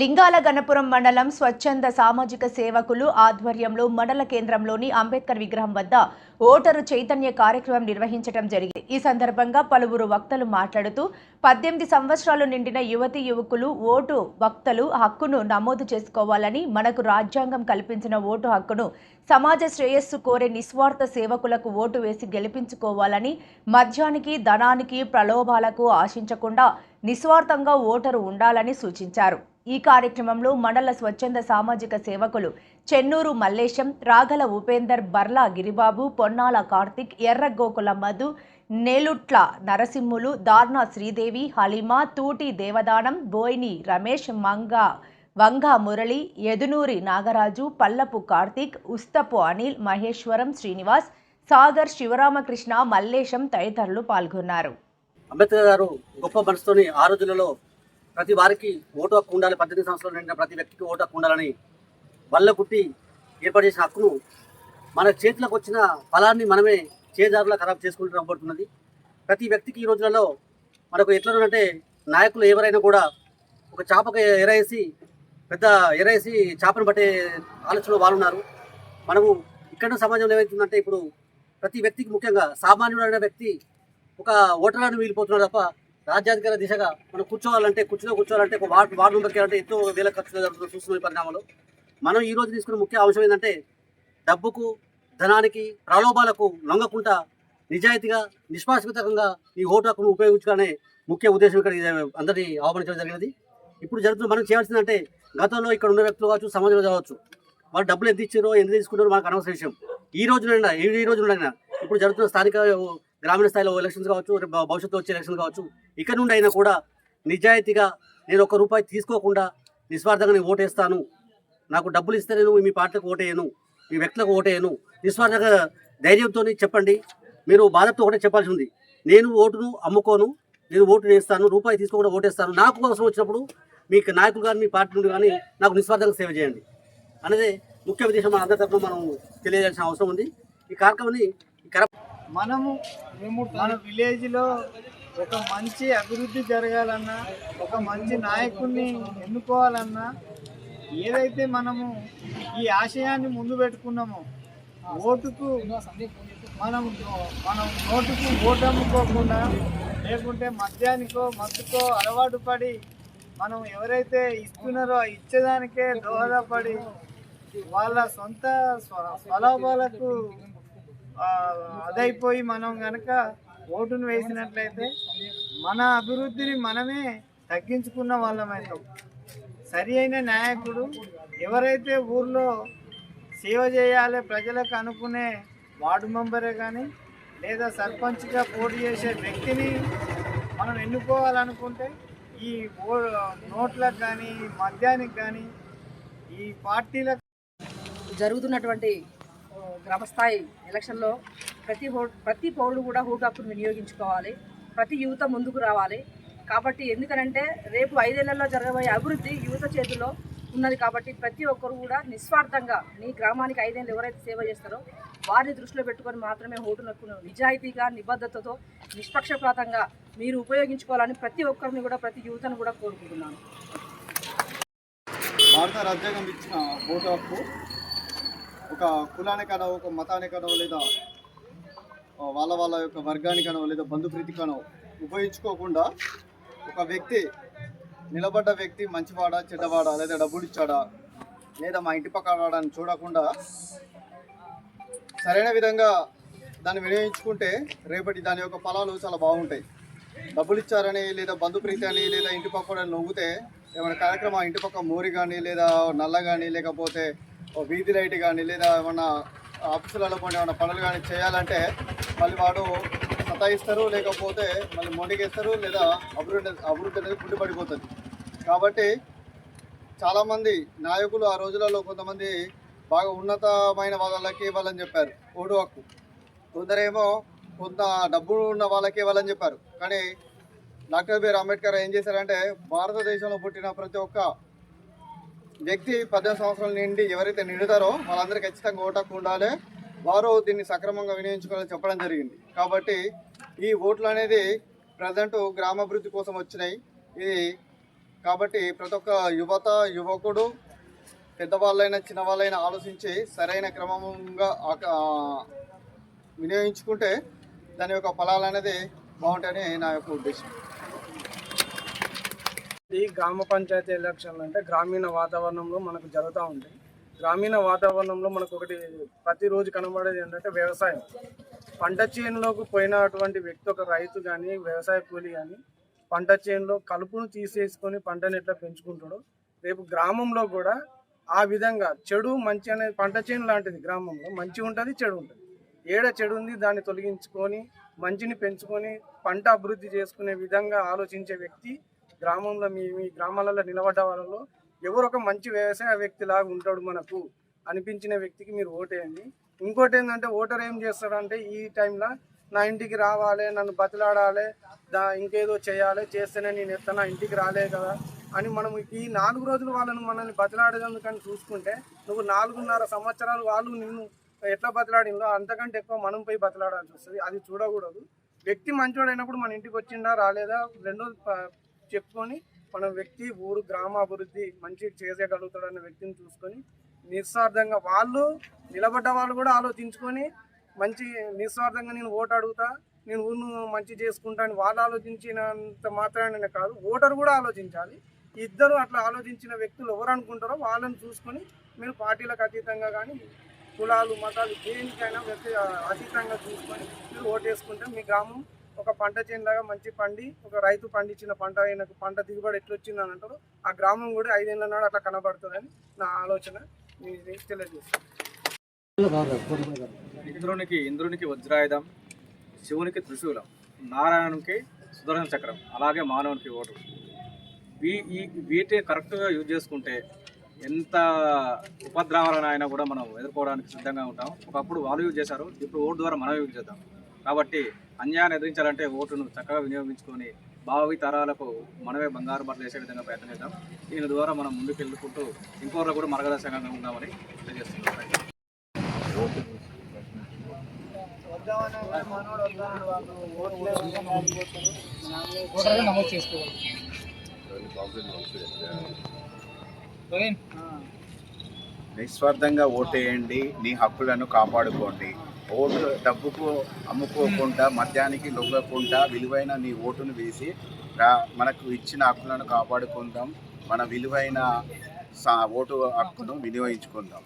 లింగాల గణపురం మండలం స్వచ్ఛంద సామాజిక సేవకులు ఆధ్వర్యంలో మండల కేంద్రంలోని అంబేద్కర్ విగ్రహం వద్ద ఓటరు చైతన్య కార్యక్రమం నిర్వహించడం జరిగింది. ఈ సందర్భంగా పలువురు వక్తలు మాట్లాడుతూ పద్దెనిమిది సంవత్సరాలు నిండిన యువతి యువకులు ఓటు వక్తలు హక్కును నమోదు చేసుకోవాలని మనకు రాజ్యాంగం కల్పించిన ఓటు హక్కును సమాజ శ్రేయస్సు కోరే నిస్వార్థ సేవకులకు ఓటు వేసి గెలిపించుకోవాలని మద్యానికి ధనానికి ప్రలోభాలకు ఆశించకుండా నిస్వార్థంగా ఓటరు ఉండాలని సూచించారు. ఈ కార్యక్రమంలో మండల స్వచ్ఛంద సామాజిక సేవకులు చెన్నూరు మల్లేశం రాగల ఉపేందర్ బర్లా గిరిబాబు పొన్నాల కార్తిక్ ఎర్రగోకుల మధు నేలుట్ల నరసింహులు దార్నా శ్రీదేవి హలీమా తూటి దేవదానం బోయిని రమేష్ మంగా వంగా మురళి యదునూరి నాగరాజు పల్లపు కార్తీక్ ఉస్తపు అనిల్ మహేశ్వరం శ్రీనివాస్ సాగర్ శివరామకృష్ణ మల్లేశం తదితరులు పాల్గొన్నారు. అంబేద్కర్ గారు గొప్ప మనసుతోని ఆ రోజులలో ప్రతి వారికి ఓటు హక్కు ఉండాలి. పద్దెనిమిది సంవత్సరాలు నిండిన ప్రతి వ్యక్తికి ఓటు హక్కు ఉండాలని వల్ల కుట్టి ఏర్పాటు చేసిన హక్కును మన చేతులకు వచ్చిన ఫలాన్ని మనమే చేదారులా ఖరాబ్ చేసుకుంటూ రాబడుతున్నది ప్రతి వ్యక్తికి ఈ రోజులలో మనకు ఎట్లనంటే నాయకులు ఎవరైనా కూడా ఒక చేపకు ఎరేసి పెద్ద ఎరేసి చేపను పట్టే ఆలోచనలో వాళ్ళు ఉన్నారు మనము ఇక్కడ సమాజంలో ఏమవుతుందంటే ఇప్పుడు ప్రతి వ్యక్తికి ముఖ్యంగా సామాన్యుడైన వ్యక్తి ఒక ఓటరాన్ని మిగిలిపోతున్నాడు తప్ప రాజ్యాధికార దిశగా మనం కూర్చోవాలంటే కుర్చీలో కూర్చోవాలంటే ఒక వార్డు వార్డు మెంబర్కి అంటే ఎంతో వేల ఖర్చులు జరుగుతుంది చూస్తున్న పరిణామంలో పరిణామాలు. మనం ఈ రోజు తీసుకున్న ముఖ్య అంశం ఏంటంటే డబ్బుకు ధనానికి ప్రలోభాలకు లొంగకుండా నిజాయితీగా నిష్పాక్షికంగా ఈ ఓటు హక్కును ఉపయోగించుకునే ముఖ్య ఉద్దేశం ఇక్కడ అందరినీ ఆహ్వానించడం జరిగినది. ఇప్పుడు జరుగుతున్న మనం చేయాల్సిందంటే గతంలో ఇక్కడ ఉన్న వ్యక్తులు కావచ్చు సమాజంలో కావచ్చు వాళ్ళు డబ్బులు ఎంత ఇచ్చారో ఎంత తీసుకున్నారో మనకు అనవసర విషయం. ఈ రోజునైనా ఈ ఈ రోజునైనా ఇప్పుడు జరుగుతున్న స్థానిక గ్రామీణ స్థాయిలో ఎలక్షన్స్ కావచ్చు భవిష్యత్తు వచ్చే ఎలక్షన్స్ కావచ్చు ఇక్కడ నుండి అయినా కూడా నిజాయితీగా నేను ఒక రూపాయి తీసుకోకుండా నిస్వార్థంగా నేను ఓటేస్తాను నాకు డబ్బులు ఇస్తే నేను మీ పార్టీలకు ఓటేయను మీ వ్యక్తులకు ఓటేయను నిస్వార్థంగా ధైర్యంతో చెప్పండి. మీరు బాధతో ఒకటే చెప్పాల్సి ఉంది. నేను ఓటును అమ్ముకోను నేను ఓటు వేస్తాను రూపాయి తీసుకోకుండా ఓటేస్తాను నాకు అవసరం వచ్చినప్పుడు మీ నాయకులు కానీ మీ పార్టీ నుండి కానీ నాకు నిస్వార్థంగా సేవ చేయండి. అనేది ముఖ్య ఉద్దేశం మన అందరి తరఫున మనం తెలియజేయాల్సిన అవసరం ఉంది. ఈ కార్యక్రమాన్ని మనము మన విలేజ్లో ఒక మంచి అభివృద్ధి జరగాలన్నా ఒక మంచి నాయకుడిని ఎన్నుకోవాలన్నా ఏదైతే మనము ఈ ఆశయాన్ని ముందు పెట్టుకున్నామో ఓటుకు మనం మనం ఓటుకు ఓటు అమ్ముకోకుండా లేకుంటే మద్యానికో మత్తుకో అలవాటు పడి మనం ఎవరైతే ఇస్తున్నారో ఇచ్చేదానికే దోహదపడి వాళ్ళ సొంత స్వ- స్వలాభాలకు అదైపోయి మనం గనక ఓటును వేసినట్లయితే మన అభివృద్ధిని మనమే తగ్గించుకున్న వాళ్ళమైతాం సరి అయిన నాయకుడు ఎవరైతే ఊర్లో సేవ చేయాలి ప్రజలకు అనుకునే వార్డు మెంబరే కానీ లేదా సర్పంచ్గా పోటీ చేసే వ్యక్తిని మనం ఎన్నుకోవాలనుకుంటే ఈ నోట్లకు కానీ మద్యానికి కానీ ఈ పార్టీలకు జరుగుతున్నటువంటి గ్రామస్థాయి ఎలక్షన్లో ప్రతి హో ప్రతి పౌరుడు కూడా ఓటు హక్కును వినియోగించుకోవాలి. ప్రతి యువత ముందుకు రావాలి. కాబట్టి ఎందుకనంటే రేపు ఐదేళ్ళలో జరగబోయే అభివృద్ధి యువత చేతిలో ఉన్నది కాబట్టి ప్రతి ఒక్కరు కూడా నిస్వార్థంగా నీ గ్రామానికి ఐదేళ్ళు ఎవరైతే సేవ చేస్తారో వారిని దృష్టిలో పెట్టుకొని మాత్రమే ఓటు హక్కును నిజాయితీగా నిబద్ధతతో నిష్పక్షపాతంగా మీరు ఉపయోగించుకోవాలని ప్రతి ఒక్కరిని కూడా ప్రతి యువతను కూడా కోరుకుంటున్నాను. భారత రాజ్యాంగం ఇచ్చిన ఓటు హక్కు ఒక కులానికనో ఒక మతానికనో లేదా వాళ్ళ వాళ్ళ యొక్క వర్గానికనో లేదా బంధుప్రీతికనో ఉపయోగించుకోకుండా ఒక వ్యక్తి నిలబడ్డ వ్యక్తి మంచివాడా చెడ్డవాడా లేదా డబ్బులు ఇచ్చాడా లేదా మా ఇంటి పక్కన వాడని చూడకుండా సరైన విధంగా దాన్ని వినియోగించుకుంటే రేపటి దాని యొక్క ఫలాలు చాలా బాగుంటాయి. డబ్బులు ఇచ్చారని లేదా బంధుప్రీతి అని లేదా ఇంటి పక్కన నవ్వుతే ఏమైనా కార్యక్రమం ఇంటి పక్క మోరి కానీ లేదా నల్ల కానీ లేకపోతే వీధి లైట్ కానీ లేదా ఏమన్నా ఆఫీసులలో కొన్ని ఏమైనా పనులు కానీ చేయాలంటే మళ్ళీ వాడు సతాయిస్తారు లేకపోతే మళ్ళీ మొండిగేస్తారు లేదా అభివృద్ధి అభివృద్ధి అనేది కుండిపడిపోతుంది కాబట్టి చాలామంది నాయకులు ఆ రోజులలో కొంతమంది బాగా ఉన్నతమైన వాళ్ళకి ఇవ్వాలని చెప్పారు. ఓటు హక్కు. కొందరేమో కొంత డబ్బు ఉన్న వాళ్ళకి ఇవ్వాలని చెప్పారు. కానీ డాక్టర్ బిఆర్ అంబేద్కర్ ఏం చేశారంటే భారతదేశంలో పుట్టిన ప్రతి ఒక్క వ్యక్తి పద్దెనిమిది సంవత్సరాల నుండి ఎవరైతే నిండుతారో వాళ్ళందరూ ఖచ్చితంగా ఓటు ఉండాలి. వారు దీన్ని సక్రమంగా వినియోగించుకోవాలని చెప్పడం జరిగింది. కాబట్టి ఈ ఓట్లు అనేది ప్రజెంట్ గ్రామాభివృద్ధి కోసం వచ్చినాయి. ఇది కాబట్టి ప్రతి ఒక్క యువత యువకుడు పెద్దవాళ్ళైనా చిన్నవాళ్ళైనా ఆలోచించి సరైన క్రమంగా ఆ, వినియోగించుకుంటే దాని యొక్క ఫలాలు అనేది బాగుంటాయని నా యొక్క ఉద్దేశం. ఈ గ్రామ పంచాయతీ ఎలక్షన్లు అంటే గ్రామీణ వాతావరణంలో మనకు జరుగుతూ ఉంటాయి. గ్రామీణ వాతావరణంలో మనకు ఒకటి ప్రతిరోజు కనబడేది ఏంటంటే వ్యవసాయం. పంట చేనులోకి పోయినటువంటి వ్యక్తి ఒక రైతు కానీ వ్యవసాయ కూలి కానీ పంట చేనులో కలుపును తీసేసుకొని పంటను ఎట్లా పెంచుకుంటాడో రేపు గ్రామంలో కూడా ఆ విధంగా చెడు మంచి అనేది పంట చేను లాంటిది గ్రామంలో మంచి ఉంటుంది చెడు ఉంటుంది. ఏడ చెడు ఉంది దాన్ని తొలగించుకొని మంచిని పెంచుకొని పంట అభివృద్ధి చేసుకునే విధంగా ఆలోచించే వ్యక్తి గ్రామంలో మీ మీ గ్రామాలలో నిలబడ్డ వాళ్ళలో ఎవరు ఒక మంచి వ్యవసాయ వ్యక్తి లాగా ఉంటాడు మనకు అనిపించిన వ్యక్తికి మీరు ఓటేయండి. ఇంకోటి ఏంటంటే ఓటర్ ఏం చేస్తాడంటే ఈ టైంలో నా ఇంటికి రావాలి నన్ను బతిలాడాలి దా ఇంకేదో చేయాలి చేస్తేనే నేను ఎత్త నా ఇంటికి రాలే కదా అని మనం ఈ నాలుగు రోజులు వాళ్ళని మనల్ని బతిలాడేందుకని చూసుకుంటే నువ్వు నాలుగున్నర సంవత్సరాలు వాళ్ళు నిన్ను ఎట్లా బతిలాడిందో అంతకంటే ఎక్కువ మనం పోయి బతిలాడాల్సి వస్తుంది. అది చూడకూడదు. వ్యక్తి మంచోడైనప్పుడు మన ఇంటికి వచ్చిందా రాలేదా? రెండో చెప్పుకొని మన వ్యక్తి ఊరు గ్రామ అభివృద్ధి మంచి చేసేయగలుగుతాడన్న వ్యక్తిని చూసుకొని నిస్వార్థంగా వాళ్ళు నిలబడ్డ వాళ్ళు కూడా ఆలోచించుకొని మంచి నిస్వార్థంగా నేను ఓటు అడుగుతా నేను ఊరును మంచి చేసుకుంటా అని వాళ్ళు ఆలోచించినంత మాత్రమే కాదు ఓటర్ కూడా ఆలోచించాలి. ఇద్దరు అట్లా ఆలోచించిన వ్యక్తులు ఎవరు అనుకుంటారో వాళ్ళని చూసుకొని మీరు పార్టీలకు అతీతంగా కానీ కులాలు మతాలు దేనికైనా వ్యక్తి అతీతంగా చూసుకొని మీరు ఓటేసుకుంటే మీ గ్రామం ఒక పంట చేనులాగా మంచి పండి ఒక రైతు పండించిన పంట అయిన పంట దిగుబడి ఎట్లా వచ్చింది అని అంటారు. ఆ గ్రామం కూడా ఐదేళ్ళ నాడు అట్లా కనబడుతుందని నా ఆలోచన. తెలియజేస్తాను. ఇంద్రునికి ఇంద్రునికి వజ్రాయుధం శివునికి త్రిశూలం నారాయణునికి సుదర్శన చక్రం అలాగే మానవునికి ఓటు. వీ ఈ వీటిని కరెక్ట్గా యూజ్ చేసుకుంటే ఎంత ఉపద్రవాలను అయినా కూడా మనం ఎదుర్కోవడానికి సిద్ధంగా ఉంటాం. ఒకప్పుడు వాళ్ళు యూజ్ చేశారు ఇప్పుడు ఓటు ద్వారా మనం యూజ్ చేద్దాం. కాబట్టి అన్యాయాన్ని ఎదిరించాలంటే ఓటును చక్కగా వినియోగించుకొని భావి తరాలకు మనమే బంగారు బట్టలు వేసే విధంగా ప్రయత్నం చేద్దాం దీని ద్వారా మనం ముందుకు వెళ్ళుకుంటూ ఇంకోరు కూడా మార్గదర్శకంగా ఉందామని తెలియజేస్తున్నాం నిస్వార్థంగా ఓటేయండి నీ హక్కులను కాపాడుకోండి. ఓటు డబ్బుకు అమ్ముకోకుండా మద్యానికి లొంగకుండా విలువైన నీ ఓటును వేసి మనకు ఇచ్చిన హక్కులను కాపాడుకుందాం. మన విలువైన సా ఓటు హక్కును వినియోగించుకుందాం.